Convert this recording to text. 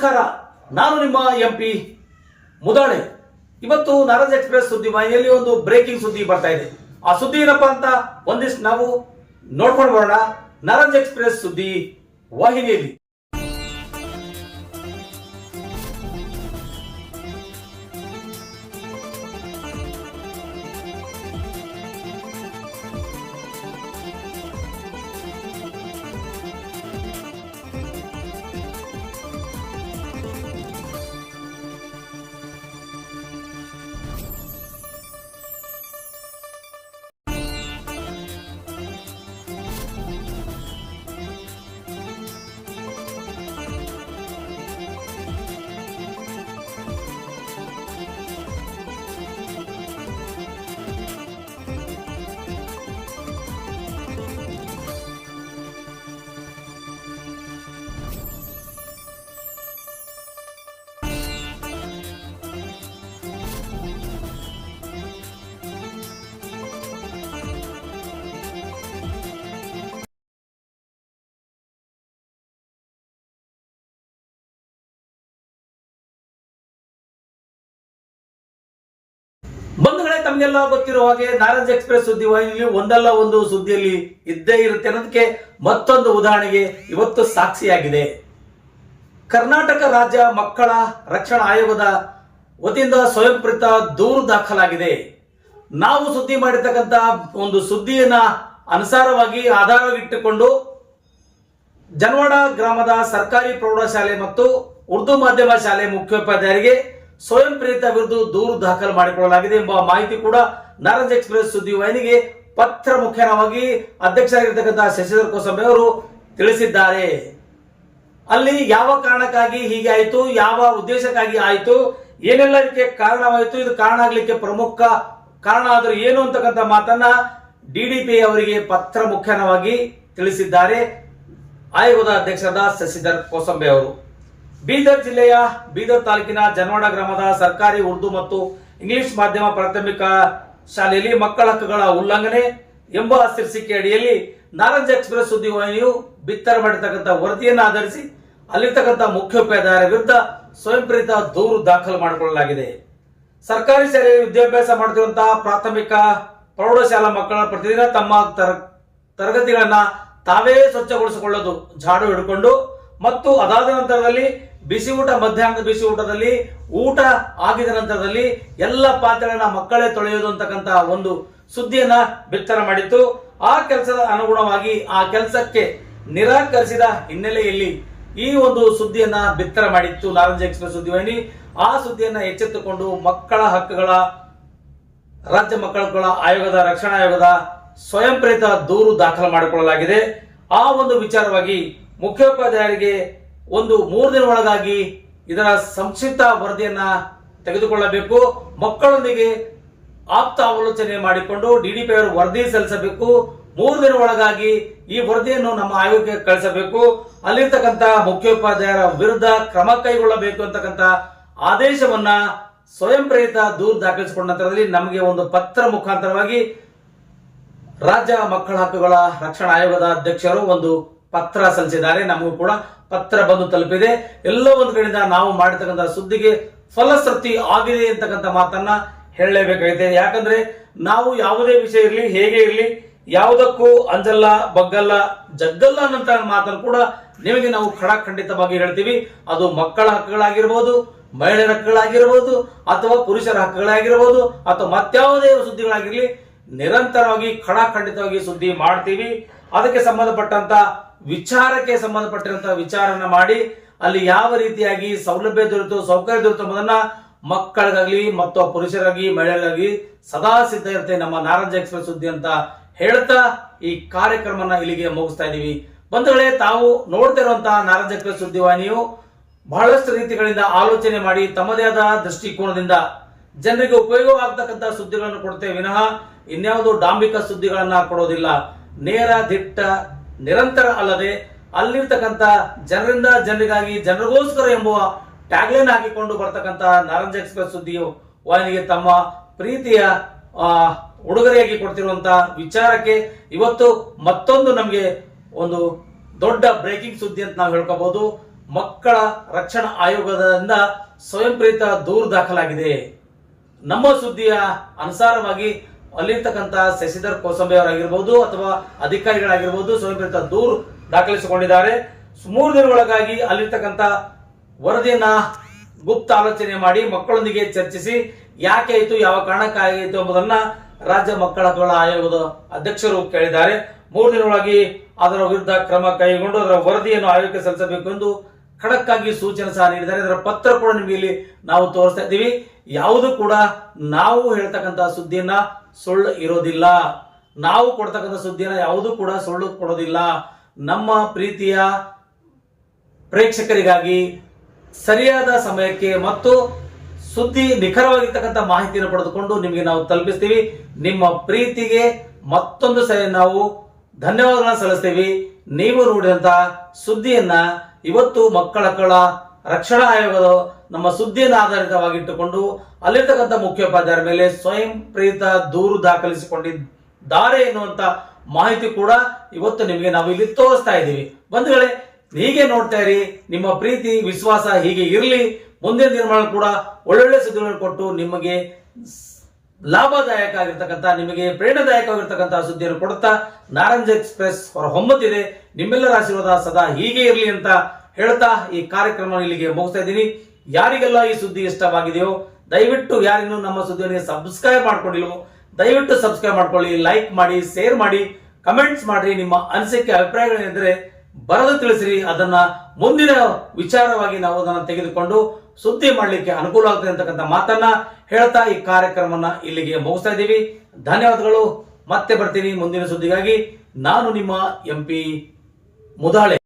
ನಮಸ್ಕಾರ. ನಾನು ನಿಮ್ಮ ಎಂ ಪಿ ಮುದಾಳೆ. ಇವತ್ತು ನಾರಾಜ್ ಎಕ್ಸ್ಪ್ರೆಸ್ ಸುದ್ದಿ ವಾಹಿನಿಯಲ್ಲಿ ಒಂದು ಬ್ರೇಕಿಂಗ್ ಸುದ್ದಿ ಬರ್ತಾ ಇದೆ. ಆ ಸುದ್ದಿ ಏನಪ್ಪಾ ಅಂತ ಒಂದಿಷ್ಟು ನಾವು ನೋಡ್ಕೊಂಡು ಬರೋಣ. ನಾರಾಜ್ ಎಕ್ಸ್ಪ್ರೆಸ್ ಸುದ್ದಿ ವಾಹಿನಿಯಲ್ಲಿ. ತಮಗೆಲ್ಲ ಗೊತ್ತಿರುವ ಹಾಗೆ ನಾರಾಜ್ ಎಕ್ಸ್ಪ್ರೆಸ್ ಸುದ್ದಿ ವಾಹಿನಿಯಲ್ಲಿ ಒಂದಲ್ಲ ಒಂದು ಸುದ್ದಿಯಲ್ಲಿ ಇದ್ದೇ ಇರುತ್ತೆ ಅನ್ನೋದಕ್ಕೆ ಮತ್ತೊಂದು ಉದಾಹರಣೆಗೆ ಇವತ್ತು ಸಾಕ್ಷಿಯಾಗಿದೆ. ಕರ್ನಾಟಕ ರಾಜ್ಯ ಮಕ್ಕಳ ರಕ್ಷಣಾ ಆಯೋಗದ ವತಿಯಿಂದ ಸ್ವಯಂ ಪ್ರೇರಿತ ದೂರು ದಾಖಲಾಗಿದೆ. ನಾವು ಸುದ್ದಿ ಮಾಡಿರ್ತಕ್ಕಂಥ ಒಂದು ಸುದ್ದಿಯನ್ನ ಅನುಸಾರವಾಗಿ ಆಧಾರವಿಟ್ಟುಕೊಂಡು ಜನವಾಡ ಗ್ರಾಮದ ಸರ್ಕಾರಿ ಪ್ರೌಢಶಾಲೆ ಮತ್ತು ಉರ್ದು ಮಾಧ್ಯಮ ಶಾಲೆ ಮುಖ್ಯೋಪಾಧ್ಯಾಯರಿಗೆ ಸ್ವಯಂ ಪ್ರೇರಿತ ವಿರುದ್ಧ ದೂರು ದಾಖಲು ಮಾಡಿಕೊಳ್ಳಲಾಗಿದೆ ಎಂಬ ಮಾಹಿತಿ ಕೂಡ ನಾರಾಜ್ ಎಕ್ಸ್ಪ್ರೆಸ್ ಸುದ್ದಿ ವಾಹಿನಿಗೆ ಪತ್ರ ಮುಖೇನವಾಗಿ ಅಧ್ಯಕ್ಷರಾಗಿರ್ತಕ್ಕಂತಹ ಶಶಿಧರ್ ಕೋಸಂಬೆ ಅವರು ತಿಳಿಸಿದ್ದಾರೆ. ಅಲ್ಲಿ ಯಾವ ಕಾರಣಕ್ಕಾಗಿ ಹೀಗೆ ಆಯಿತು, ಯಾವ ಉದ್ದೇಶಕ್ಕಾಗಿ ಆಯಿತು, ಏನೆಲ್ಲ ಇದಕ್ಕೆ ಕಾರಣವಾಯಿತು, ಇದು ಕಾರಣ ಆಗ್ಲಿಕ್ಕೆ ಪ್ರಮುಖ ಕಾರಣ ಆದರೂ ಏನು ಅಂತಕ್ಕಂಥ ಮಾತನ್ನ ಡಿಡಿಪಿ ಅವರಿಗೆ ಪತ್ರ ಮುಖೇನವಾಗಿ ತಿಳಿಸಿದ್ದಾರೆ. ಆಯೋಗದ ಅಧ್ಯಕ್ಷರಾದ ಶಶಿಧರ್ ಕೋಸಂಬೆ ಅವರು. ಬೀದರ್ ಜಿಲ್ಲೆಯ ಬೀದರ್ ತಾಲೂಕಿನ ಜನವಾಡ ಗ್ರಾಮದ ಸರ್ಕಾರಿ ಉರ್ದು ಮತ್ತು ಇಂಗ್ಲಿಷ್ ಮಾಧ್ಯಮ ಪ್ರಾಥಮಿಕ ಶಾಲೆಯಲ್ಲಿ ಮಕ್ಕಳ ಹಕ್ಕುಗಳ ಉಲ್ಲಂಘನೆ ಎಂಬ ಶೀರ್ಷಿಕೆ ಅಡಿಯಲ್ಲಿ ನಾರಂಜ್ ಎಕ್ಸ್ಪ್ರೆಸ್ ಸುದ್ದಿವಾಹಿನಿಯು ಬಿತ್ತರ ಮಾಡಿರ್ತಕ್ಕಂಥ ವರದಿಯನ್ನು ಆಧರಿಸಿ ಅಲ್ಲಿರ್ತಕ್ಕಂಥ ಮುಖ್ಯೋಪಾಧ್ಯಾಯರ ವಿರುದ್ಧ ಸ್ವಯಂಪ್ರೇರಿತ ದೂರು ದಾಖಲು ಮಾಡಿಕೊಳ್ಳಲಾಗಿದೆ. ಸರ್ಕಾರಿ ಶಾಲೆಯಲ್ಲಿ ವಿದ್ಯಾಭ್ಯಾಸ ಮಾಡುತ್ತಿರುವಂತಹ ಪ್ರಾಥಮಿಕ ಪ್ರೌಢಶಾಲಾ ಮಕ್ಕಳ ಪ್ರತಿದಿನ ತಮ್ಮ ತರ- ತರಗತಿಗಳನ್ನ ತಾವೇ ಸ್ವಚ್ಛಗೊಳಿಸಿಕೊಳ್ಳೋದು ಜಾಡು ಹಿಡ್ಕೊಂಡು ಮತ್ತು ಅದಾದ ನಂತರದಲ್ಲಿ ಬಿಸಿ ಊಟ, ಮಧ್ಯಾಹ್ನದ ಬಿಸಿ ಊಟದಲ್ಲಿ ಊಟ ಆಗಿದ ನಂತರದಲ್ಲಿ ಎಲ್ಲ ಪಾತ್ರೆಗಳನ್ನ ಮಕ್ಕಳೇ ತೊಳೆಯೋದು ಅಂತಕ್ಕಂತ ಒಂದು ಸುದ್ದಿಯನ್ನ ಬಿತ್ತರ ಮಾಡಿತ್ತು. ಆ ಕೆಲಸದ ಅನುಗುಣವಾಗಿ ಆ ಕೆಲಸಕ್ಕೆ ನಿರಾಕರಿಸಿದ ಹಿನ್ನೆಲೆಯಲ್ಲಿ ಈ ಒಂದು ಸುದ್ದಿಯನ್ನ ಬಿತ್ತರ ಮಾಡಿತ್ತು ನಾರಂಜ ಎಕ್ಸ್ಪ್ರೆಸ್ ಸುದ್ದಿವಾಹಿನಿ. ಆ ಸುದ್ದಿಯನ್ನ ಎಚ್ಚೆತ್ತುಕೊಂಡು ಮಕ್ಕಳ ಹಕ್ಕುಗಳ, ರಾಜ್ಯ ಮಕ್ಕಳ ಆಯೋಗದ, ರಕ್ಷಣಾ ಆಯೋಗದ ಸ್ವಯಂ ದೂರು ದಾಖಲು ಮಾಡಿಕೊಳ್ಳಲಾಗಿದೆ. ಆ ಒಂದು ವಿಚಾರವಾಗಿ ಮುಖ್ಯೋಪಾಧ್ಯಾಯರಿಗೆ ಒಂದು ಮೂರು ದಿನ ಒಳಗಾಗಿ ಇದರ ಸಂಕ್ಷಿಪ್ತ ವರದಿಯನ್ನ ತೆಗೆದುಕೊಳ್ಳಬೇಕು. ಮಕ್ಕಳೊಂದಿಗೆ ಆಪ್ತ ಅವಲೋಚನೆ ಮಾಡಿಕೊಂಡು ಡಿಡಿಪಿ ಅವರು ವರದಿ ಸಲ್ಲಿಸಬೇಕು. ಮೂರು ದಿನ ಒಳಗಾಗಿ ಈ ವರದಿಯನ್ನು ನಮ್ಮ ಆಯೋಗಕ್ಕೆ ಕಳಿಸಬೇಕು. ಅಲ್ಲಿರ್ತಕ್ಕಂಥ ಮುಖ್ಯೋಪಾಧ್ಯಾಯರ ವಿರುದ್ಧ ಕ್ರಮ ಕೈಗೊಳ್ಳಬೇಕು ಅಂತಕ್ಕಂಥ ಆದೇಶವನ್ನ ಸ್ವಯಂ ಪ್ರೇರಿತ ದೂರು ದಾಖಲಿಸಿಕೊಂಡ ನಂತರದಲ್ಲಿ ನಮಗೆ ಒಂದು ಪತ್ರ ಮುಖಾಂತರವಾಗಿ ರಾಜ್ಯ ಮಕ್ಕಳ ಹಕ್ಕುಗಳ ರಕ್ಷಣಾ ಆಯೋಗದ ಅಧ್ಯಕ್ಷರು ಒಂದು ಪತ್ರ ಸಲ್ಲಿಸಿದ್ದಾರೆ. ನಮಗೂ ಕೂಡ ಪತ್ರ ಬಂದು ತಲುಪಿದೆ. ಎಲ್ಲೋ ಒಂದು ಕಡೆಯಿಂದ ನಾವು ಮಾಡಿರ್ತಕ್ಕಂಥ ಸುದ್ದಿಗೆ ಫಲಶ್ರುತಿ ಆಗಿದೆ ಅಂತಕ್ಕಂಥ ಮಾತನ್ನ ಹೇಳಲೇಬೇಕಾಗಿದೆ. ಯಾಕಂದ್ರೆ ನಾವು ಯಾವುದೇ ವಿಷಯ ಇರಲಿ, ಹೇಗೆ ಇರಲಿ, ಯಾವುದಕ್ಕೂ ಅಂಜಲ್ಲ, ಬಗ್ಗಲ್ಲ, ಜಗ್ಗಲ್ಲ ಅನ್ನಂತ ಮಾತನ್ನು ಕೂಡ ನಿಮಗೆ ನಾವು ಖಡಾಖಂಡಿತವಾಗಿ ಹೇಳ್ತೀವಿ. ಅದು ಮಕ್ಕಳ ಹಕ್ಕುಗಳಾಗಿರ್ಬೋದು, ಮಹಿಳೆಯರ ಹಕ್ಕುಗಳಾಗಿರ್ಬೋದು, ಅಥವಾ ಪುರುಷರ ಹಕ್ಕುಗಳಾಗಿರ್ಬೋದು, ಅಥವಾ ಮತ್ಯಾವುದೇ ಸುದ್ದಿಗಳಾಗಿರ್ಲಿ ನಿರಂತರವಾಗಿ ಖಡಾಖಂಡಿತವಾಗಿ ಸುದ್ದಿ ಮಾಡ್ತೀವಿ. ಅದಕ್ಕೆ ಸಂಬಂಧಪಟ್ಟಂತ ವಿಚಾರಕ್ಕೆ ಸಂಬಂಧಪಟ್ಟಿರಂತ ವಿಚಾರನ ಮಾಡಿ ಅಲ್ಲಿ ಯಾವ ರೀತಿಯಾಗಿ ಸೌಲಭ್ಯ ದೊರೆತು, ಸೌಕರ್ಯ ದೊರೆತು ಎಂಬುದನ್ನ ಮಕ್ಕಳಿಗಾಗ್ಲಿ ಮತ್ತು ಪುರುಷರಾಗಿ ಮಹಿಳೆಯರಾಗಿ ಸದಾ ಸಿದ್ಧ ಇರುತ್ತೆ ನಮ್ಮ ನಾರಂಜ ಎಕ್ಸ್ಪ್ರೆಸ್ ಸುದ್ದಿ ಅಂತ ಹೇಳ್ತಾ ಈ ಕಾರ್ಯಕ್ರಮನ ಇಲ್ಲಿಗೆ ಮುಗಿಸ್ತಾ ಇದ್ದೀವಿ ಬಂಧುಗಳೇ ತಾವು ನೋಡ್ತಿರುವಂತಹ ನಾರಂಜ ಎಕ್ಸ್ಪ್ರೆಸ್ ಸುದ್ದಿವಾಹಿನಿಯು ಬಹಳಷ್ಟು ರೀತಿಗಳಿಂದ ಆಲೋಚನೆ ಮಾಡಿ ತಮ್ಮದೇ ಆದ ದೃಷ್ಟಿಕೋನದಿಂದ ಜನರಿಗೆ ಉಪಯೋಗವಾಗ್ತಕ್ಕಂಥ ಸುದ್ದಿಗಳನ್ನು ಕೊಡ್ತೇವೆ. ವಿನಃ ಇನ್ಯಾವುದೋ ಡಾಂಬಿಕ ಸುದ್ದಿಗಳನ್ನ ಕೊಡೋದಿಲ್ಲ. ನೇರ ದಿಟ್ಟ, ನಿರಂತರ ಅಲ್ಲದೆ ಅಲ್ಲಿರ್ತಕ್ಕಂಥ ಜನರಿಂದ ಜನರಿಗಾಗಿ ಜನರಿಗೋಸ್ಕರ ಎಂಬುವ ಟ್ಯಾಗ್ಲೈನ್ ಹಾಕಿಕೊಂಡು ಬರ್ತಕ್ಕಂಥ ನಾರಂಜ ಎಕ್ಸ್ಪ್ರೆಸ್ ಸುದ್ದಿಯು ವಾಹಿನಿಗೆ ತಮ್ಮ ಪ್ರೀತಿಯ ಉಡುಗೊರೆಯಾಗಿ ಕೊಡ್ತಿರುವಂತಹ ವಿಚಾರಕ್ಕೆ ಇವತ್ತು ಮತ್ತೊಂದು ನಮಗೆ ಒಂದು ದೊಡ್ಡ ಬ್ರೇಕಿಂಗ್ ಸುದ್ದಿ ಅಂತ ನಾವು ಹೇಳ್ಕೋಬಹುದು ಮಕ್ಕಳ ರಕ್ಷಣಾ ಆಯೋಗದಿಂದ ಸ್ವಯಂ ಪ್ರೇರಿತ ದೂರು ದಾಖಲಾಗಿದೆ. ನಮ್ಮ ಸುದ್ದಿಯ ಅನುಸಾರವಾಗಿ ಅಲ್ಲಿರ್ತಕ್ಕಂಥ ಶಶಿಧರ್ ಕೋಸಂಬೆ ಅವರಾಗಿರ್ಬೋದು ಅಥವಾ ಅಧಿಕಾರಿಗಳಾಗಿರ್ಬೋದು ಪ್ರೇರಿತ ದೂರು ದಾಖಲಿಸಿಕೊಂಡಿದ್ದಾರೆ. ಮೂರು ದಿನಗಳೊಳಗಾಗಿ ಅಲ್ಲಿರ್ತಕ್ಕಂಥ ವರದಿಯನ್ನ ಗುಪ್ತ ಆಲೋಚನೆ ಮಾಡಿ ಮಕ್ಕಳೊಂದಿಗೆ ಚರ್ಚಿಸಿ ಯಾಕೆ ಆಯಿತು, ಯಾವ ಕಾರಣಕ್ಕಾಗಿತ್ತು ಎಂಬುದನ್ನ ರಾಜ್ಯ ಮಕ್ಕಳ ಹಕ್ಕುಗಳ ಆಯೋಗದ ಅಧ್ಯಕ್ಷರು ಕೇಳಿದ್ದಾರೆ. ಮೂರು ದಿನಗಳಾಗಿ ಅದರ ವಿರುದ್ಧ ಕ್ರಮ ಕೈಗೊಂಡು ಅದರ ವರದಿಯನ್ನು ಆಯೋಗಕ್ಕೆ ಸಲ್ಲಿಸಬೇಕು ಎಂದು ಖಡಕ್ ಆಗಿ ಸೂಚನೆ ಸಹ ನೀಡಿದ್ದಾರೆ. ಅದರ ಪತ್ರ ಕೂಡ ನಿಮಗೆ ಇಲ್ಲಿ ನಾವು ತೋರಿಸ್ತಾ ಇದ್ದೀವಿ. ಯಾವುದು ಕೂಡ ನಾವು ಹೇಳ್ತಕ್ಕಂತಹ ಸುದ್ದಿಯನ್ನ ಸುಳ್ಳು ಇರೋದಿಲ್ಲ. ನಾವು ಕೊಡ್ತಕ್ಕಂಥ ಸುದ್ದಿಯನ್ನ ಯಾವುದು ಕೂಡ ಸುಳ್ಳು ಕೊಡೋದಿಲ್ಲ. ನಮ್ಮ ಪ್ರೀತಿಯ ಪ್ರೇಕ್ಷಕರಿಗಾಗಿ ಸರಿಯಾದ ಸಮಯಕ್ಕೆ ಮತ್ತು ಸುದ್ದಿ ನಿಖರವಾಗಿರ್ತಕ್ಕಂಥ ಮಾಹಿತಿಯನ್ನು ಪಡೆದುಕೊಂಡು ನಿಮಗೆ ನಾವು ತಲುಪಿಸ್ತೀವಿ. ನಿಮ್ಮ ಪ್ರೀತಿಗೆ ಮತ್ತೊಂದು ಸರಿ ನಾವು ಧನ್ಯವಾದಗಳನ್ನು ಸಲ್ಲಿಸ್ತೀವಿ. ನೀವು ನೋಡಿದಂತ ಸುದ್ದಿಯನ್ನ ಇವತ್ತು ಮಕ್ಕಳ ಕಳ ರಕ್ಷಣಾ ಆಯೋಗದ ನಮ್ಮ ಸುದ್ದಿಯನ್ನು ಆಧಾರಿತವಾಗಿಟ್ಟುಕೊಂಡು ಅಲ್ಲಿರ್ತಕ್ಕಂಥ ಮುಖ್ಯೋಪಾಧ್ಯಾಯರ ಮೇಲೆ ಸ್ವಯಂ ಪ್ರೇರಿತ ದೂರು ದಾಖಲಿಸಿಕೊಂಡಿದ್ದಾರೆ ಎನ್ನುವಂತ ಮಾಹಿತಿ ಕೂಡ ಇವತ್ತು ನಿಮಗೆ ನಾವು ಇಲ್ಲಿ ತೋರಿಸ್ತಾ ಇದ್ದೀವಿ. ಬಂಧುಗಳೇ, ಹೀಗೆ ನೋಡ್ತಾ ಇರಿ, ನಿಮ್ಮ ಪ್ರೀತಿ, ವಿಶ್ವಾಸ ಹೀಗೆ ಇರಲಿ. ಮುಂದಿನ ನಿರ್ಮಾಣ ಕೂಡ ಒಳ್ಳೊಳ್ಳೆ ಸುದ್ದಿಗಳನ್ನು ಕೊಟ್ಟು ನಿಮಗೆ ಲಾಭದಾಯಕ ಆಗಿರ್ತಕ್ಕಂಥ ನಿಮಗೆ ಪ್ರೇರಣಾದಾಯಕವಾಗಿರ್ತಕ್ಕಂಥ ಸುದ್ದಿಯನ್ನು ಕೊಡುತ್ತಾ ನಾರಂಜ್ ಎಕ್ಸ್ಪ್ರೆಸ್ ಅವರ ಹೊಮ್ಮತ್ತಿದೆ ನಿಮ್ಮೆಲ್ಲರ ಆಶೀರ್ವಾದ ಸದಾ ಹೀಗೆ ಇರಲಿ ಅಂತ ಹೇಳ್ತಾ ಈ ಕಾರ್ಯಕ್ರಮ ಇಲ್ಲಿಗೆ ಮುಗಿಸ್ತಾ ಇದ್ದೀನಿ. ಯಾರಿಗೆಲ್ಲ ಈ ಸುದ್ದಿ ಇಷ್ಟವಾಗಿದೆಯೋ, ದಯವಿಟ್ಟು ಯಾರಿಗೂ ನಮ್ಮ ಸುದ್ದಿಯನ್ನು ಸಬ್ಸ್ಕ್ರೈಬ್ ಮಾಡ್ಕೊಂಡಿಲ್ವೋ, ದಯವಿಟ್ಟು ಸಬ್ಸ್ಕ್ರೈಬ್ ಮಾಡ್ಕೊಳ್ಳಿ, ಲೈಕ್ ಮಾಡಿ, ಶೇರ್ ಮಾಡಿ, ಕಮೆಂಟ್ಸ್ ಮಾಡಿ ನಿಮ್ಮ ಅನಿಸಿಕೆ ಅಭಿಪ್ರಾಯಗಳೇನಿದ್ರೆ ಬರೆದು ತಿಳಿಸಿರಿ. ಅದನ್ನ ಮುಂದಿನ ವಿಚಾರವಾಗಿ ನಾವು ಅದನ್ನು ತೆಗೆದುಕೊಂಡು ಸುದ್ದಿ ಮಾಡಲಿಕ್ಕೆ ಅನುಕೂಲ ಆಗ್ತದೆ ಅಂತಕ್ಕಂಥ ಮಾತನ್ನ ಹೇಳ್ತಾ ಈ ಕಾರ್ಯಕ್ರಮನ ಇಲ್ಲಿಗೆ ಮುಗಿಸ್ತಾ ಇದ್ದೀವಿ. ಧನ್ಯವಾದಗಳು. ಮತ್ತೆ ಬರ್ತೀನಿ ಮುಂದಿನ ಸುದ್ದಿಗಾಗಿ. ನಾನು ನಿಮ್ಮ ಎಂ ಪಿ ಮುದಾಳೆ.